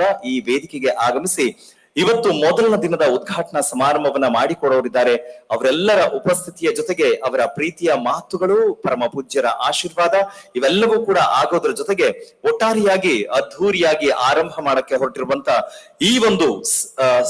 ಕೂಡ ಈ ವೇದಿಕೆಗೆ ಆಗಮಿಸಿ ಇವತ್ತು ಮೊದಲನ ದಿನದ ಉದ್ಘಾಟನಾ ಸಮಾರಂಭವನ್ನ ಮಾಡಿಕೊಡೋರಿದ್ದಾರೆ. ಅವರೆಲ್ಲರ ಉಪಸ್ಥಿತಿಯ ಜೊತೆಗೆ ಅವರ ಪ್ರೀತಿಯ ಮಾತುಗಳು, ಪರಮ ಪೂಜ್ಯರ ಆಶೀರ್ವಾದ, ಇವೆಲ್ಲವೂ ಕೂಡ ಆಗೋದ್ರ ಜೊತೆಗೆ ಒಟ್ಟಾರೆಯಾಗಿ, ಅದ್ಧೂರಿಯಾಗಿ ಆರಂಭ ಮಾಡಕ್ಕೆ ಹೊರಟಿರುವಂತ ಈ ಒಂದು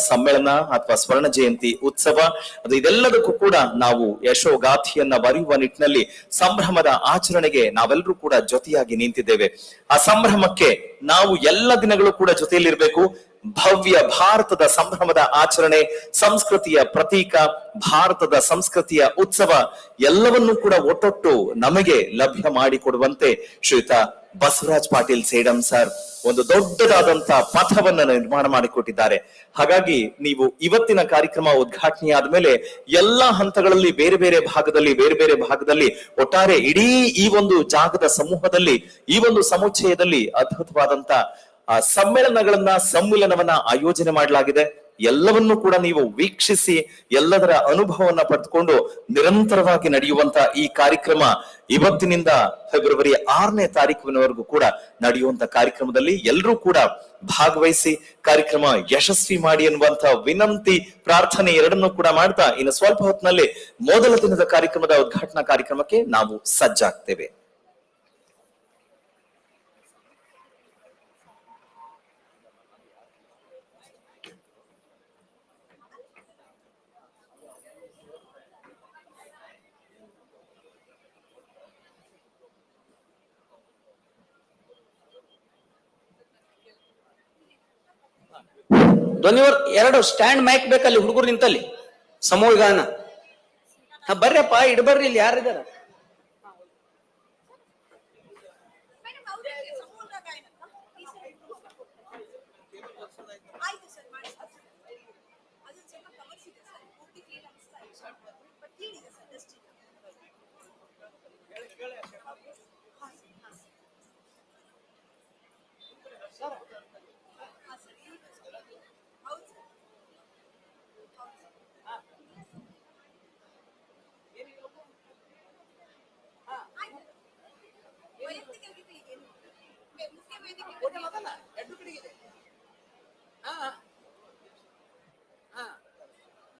ಸಮ್ಮೇಳನ ಅಥವಾ ಸ್ವರ್ಣ ಜಯಂತಿ ಉತ್ಸವ, ಅದು ಇದೆಲ್ಲದಕ್ಕೂ ಕೂಡ ನಾವು ಯಶೋಗಾಥಿಯನ್ನ ಬರೆಯುವ ನಿಟ್ಟಿನಲ್ಲಿ ಸಂಭ್ರಮದ ಆಚರಣೆಗೆ ನಾವೆಲ್ಲರೂ ಕೂಡ ಜೊತೆಯಾಗಿ ನಿಂತಿದ್ದೇವೆ. ಆ ಸಂಭ್ರಮಕ್ಕೆ ನಾವು ಎಲ್ಲ ದಿನಗಳು ಕೂಡ ಜೊತೆಯಲ್ಲಿರ್ಬೇಕು. ಭವ್ಯ ಭಾರತದ ಸಂಭ್ರಮದ ಆಚರಣೆ, ಸಂಸ್ಕೃತಿಯ ಪ್ರತೀಕ, ಭಾರತದ ಸಂಸ್ಕೃತಿಯ ಉತ್ಸವ ಎಲ್ಲವನ್ನೂ ಕೂಡ ಒಟ್ಟೊಟ್ಟು ನಮಗೆ ಲಭ್ಯ ಮಾಡಿಕೊಡುವಂತೆ ಶ್ರೀಯುತ ಬಸವರಾಜ್ ಪಾಟೀಲ್ ಸೇಡಂ ಸರ್ ಒಂದು ದೊಡ್ಡದಾದಂತ ಪಥವನ್ನ ನಿರ್ಮಾಣ ಮಾಡಿಕೊಟ್ಟಿದ್ದಾರೆ. ಹಾಗಾಗಿ ನೀವು ಇವತ್ತಿನ ಕಾರ್ಯಕ್ರಮ ಉದ್ಘಾಟನೆ ಮೇಲೆ ಎಲ್ಲಾ ಹಂತಗಳಲ್ಲಿ, ಬೇರೆ ಬೇರೆ ಭಾಗದಲ್ಲಿ, ಬೇರೆ ಬೇರೆ ಭಾಗದಲ್ಲಿ, ಒಟ್ಟಾರೆ ಇಡೀ ಈ ಒಂದು ಜಾಗದ ಸಮೂಹದಲ್ಲಿ, ಈ ಒಂದು ಸಮುಚ್ಚಯದಲ್ಲಿ ಅದ್ಭುತವಾದಂತ ಆ ಸಮ್ಮೇಳನಗಳನ್ನ ಸಮ್ಮಿಲನವನ್ನ ಆಯೋಜನೆ ಮಾಡಲಾಗಿದೆ. ಎಲ್ಲವನ್ನೂ ಕೂಡ ನೀವು ವೀಕ್ಷಿಸಿ, ಎಲ್ಲದರ ಅನುಭವವನ್ನ ಪಡೆದುಕೊಂಡು ನಿರಂತರವಾಗಿ ನಡೆಯುವಂತ ಈ ಕಾರ್ಯಕ್ರಮ ಇವತ್ತಿನಿಂದ ಫೆಬ್ರವರಿ ಆರನೇ ತಾರೀಕಿನವರೆಗೂ ಕೂಡ ನಡೆಯುವಂತ ಕಾರ್ಯಕ್ರಮದಲ್ಲಿ ಎಲ್ಲರೂ ಕೂಡ ಭಾಗವಹಿಸಿ, ಕಾರ್ಯಕ್ರಮ ಯಶಸ್ವಿ ಮಾಡಿ ಅನ್ನುವಂತ ವಿನಂತಿ, ಪ್ರಾರ್ಥನೆ ಎರಡನ್ನೂ ಕೂಡ ಮಾಡ್ತಾ ಇನ್ನು ಸ್ವಲ್ಪ ಹೊತ್ತಿನಲ್ಲಿ ಮೊದಲ ದಿನದ ಕಾರ್ಯಕ್ರಮದ ಉದ್ಘಾಟನಾ ಕಾರ್ಯಕ್ರಮಕ್ಕೆ ನಾವು ಸಜ್ಜಾಗ್ತೇವೆ. ಧ್ವನಿವರ್ ಎರಡು ಸ್ಟ್ಯಾಂಡ್ ಮೈಕ್ ಬೇಕಲ್ಲಿ ಹುಡುಗರು ನಿಂತಲ್ಲಿ. ಸಮೂಹ ಗಾನ. ಬರ್ರಪ್ಪ ಇಡಬರ್ರಿ ಇಲ್ಲಿ ಯಾರಿದಾರ ಆಯ್ತು? ಸರ್. ಆಯ್ತು